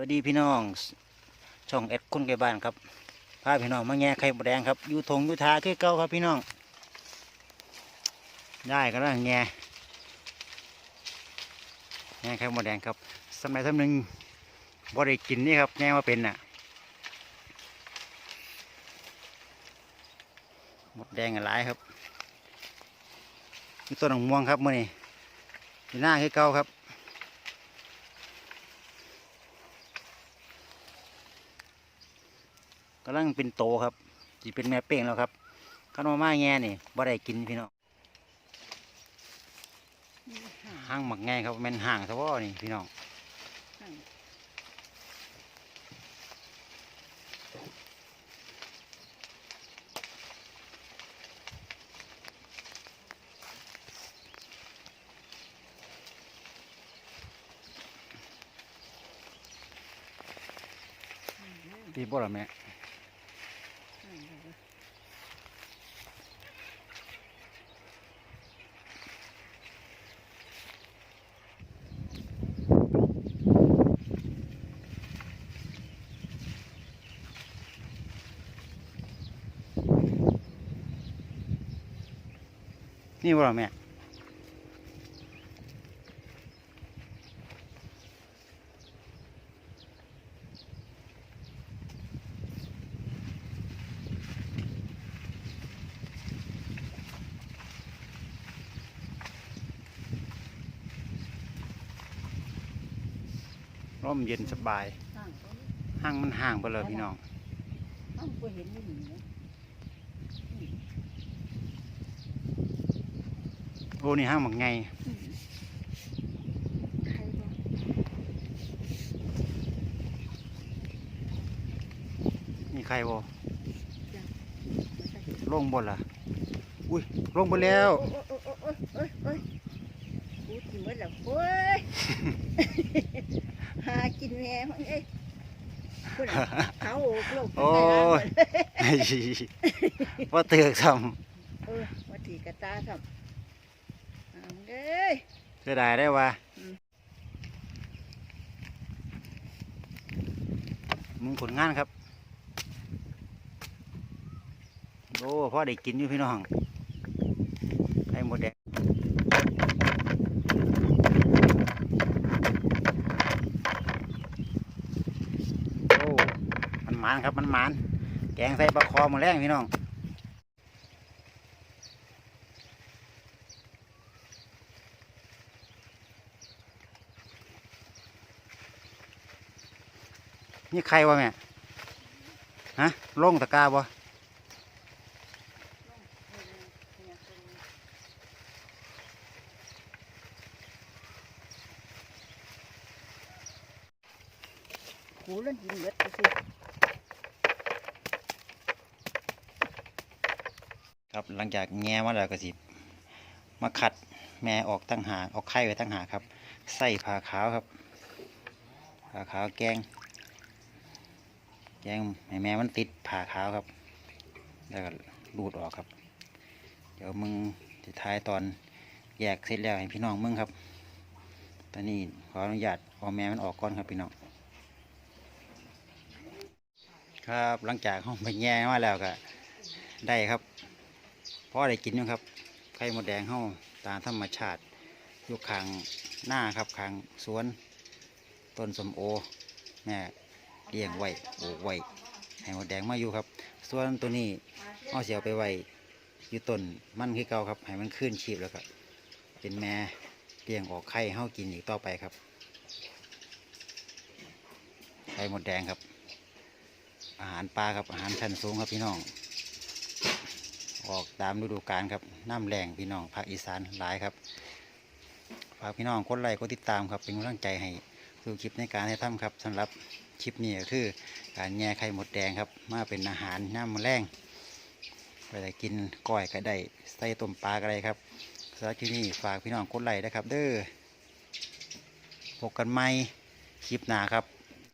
วัสดีพี่น้อง ช่องเอ็ดคุณไกบ้านครับพาพี่น้องมาแง่ไข่มดแดงครับอยู่ทงอยู่ทาคือเก่าครับพี่น้อง ได้ก็แล้วแง่แง่ไข่มดแดงครับสมัยทำหนึ่งบ่ได้กินนี่ครับแง่มาเป็นน่ะหมดแดงหลายครับมีต้นหนองม่วงครับมื่อนี้หน้าคือเก่าครับ กำลังเป็นโตครับจีเป็นแม่เป้งแล้วครับข้าวมาแง่นี่บ่ได้กินพี่น้องห่างหมักแง่ครับม่นห่างซะว่านี่พี่น้องดีบ่ละแม่ นี่บ่ล่ะแม่ร่มเย็นสบายห่างก็ห่างมันห่างไปเลยพี่น้อง ห่างก็เห็นนี่หนึ่งนะ โอ้นี่ห่างหมักไงใครบ้างมีใครบ่ลงบนล่ะ อุ้ยลงบนแล้วกูกินหมดแล้วโอ้ยหากินแม่มันเอ้ยเขาโอกโลกโอ้ยว่าเตือกซ้เออมาถีกระตาทำ เด้ยเสียดายได้ว่ามึงผลงานครับ โอ้พ่อได้กินอยู่พี่น้องไข่หมดแดงโอ้ มันหมานครับ มันหมาน แกงใส่ปลาคอหมาแรงพี่น้อง นี่ใครวะแม่ฮะลงตะกร้าบ่กูเล่นกินเบิดไปสิครับหลังจากแง่มาแล้วก็สิมาขัดแม่ออกตั้งหากเอาไข่ไว้ตั้งหากครับ ใส่ผ้าขาวครับผ้าขาวแกง แกงให้แม่มันติดผ้าขาวครับ แล้วก็รูดออกครับ เดี๋ยวมึงจะท้ายตอนแยกเสร็จแล้วให้พี่น้องมึงครับ ตอนนี้ขออนุญาตเอาแม่มันออกก่อนครับพี่น้อง ครับหลังจากห้องไปแง่มาแล้วก็ได้ครับพอได้กินอยู่ครับไข่มดแดงเฮาตามธรรมชาติอยู่ข้างหน้าครับข้างสวน ต้นสมโอแม่ เลี้ยงไว้ปลูกไว้ให้มดแดงมาอยู่ครับ ส่วนตัวนี้เอาเสียไปไว้อยู่ต้นมันคือเก่าครับ ให้มันขึ้นชีพแล้วก็เป็นแม่เลี้ยงออกไข่เฮากินอีกต่อไปครับไข่มดแดงครับ อาหารปลาครับอาหารชั้นสูงครับพี่น้อง ออกตามฤดูกาลครับน้ำแรงพี่น้องภาคอีสานหลายครับฝากพี่น้องกดไลค์กดติดตามครับเป็นกำลังใจให้ คือคลิปในการให้ทำครับสำหรับคลิปนี้ก็คือการแย่ไข่หมดแดงครับ มาเป็นอาหารน้ำแรงไปได้กินก้อยก็ได้ใส่ต้มปลาก็ได้ครับสำหรับที่นี่ฝากพี่น้องกดไลค์นะครับ เด้อพบกันใหม่คลิปหน้าครับ